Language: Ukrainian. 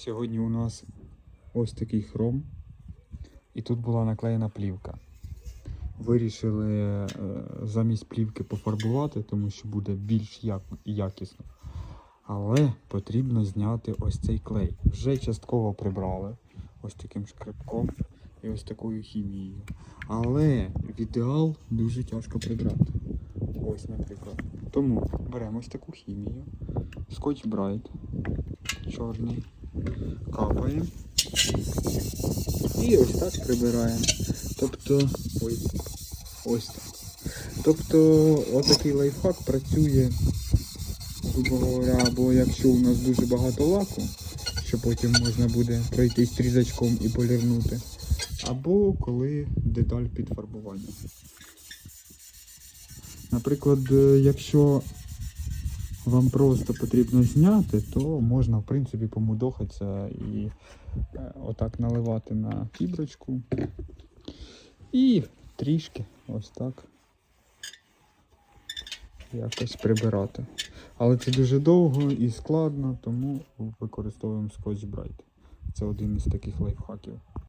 Сьогодні у нас ось такий хром. І тут була наклеєна плівка. Вирішили е, замість плівки пофарбувати, тому що буде більш якісно. Але потрібно зняти ось цей клей. Вже частково прибрали ось таким шкребком і ось такою хімією. Але в ідеал дуже тяжко прибрати. Ось, наприклад. Тому беремо ось таку хімію. Скотч Брайт чорний. Капаємо. І ось так прибираємо. Тобто. Ой, ось так. Тобто отакий лайфхак працює, грубо говоря, або якщо у нас дуже багато лаку, що потім можна буде пройти стрізачком і полірнути. Або коли деталь під фарбуванням. Наприклад, е, якщо вам просто потрібно зняти, то можна в принципі помудохатися і е, отак наливати на фіброчку. І трішки ось так якось прибирати. Але це дуже довго і складно, тому використовуємо Scotch Brite. Це один із таких лайфхаків.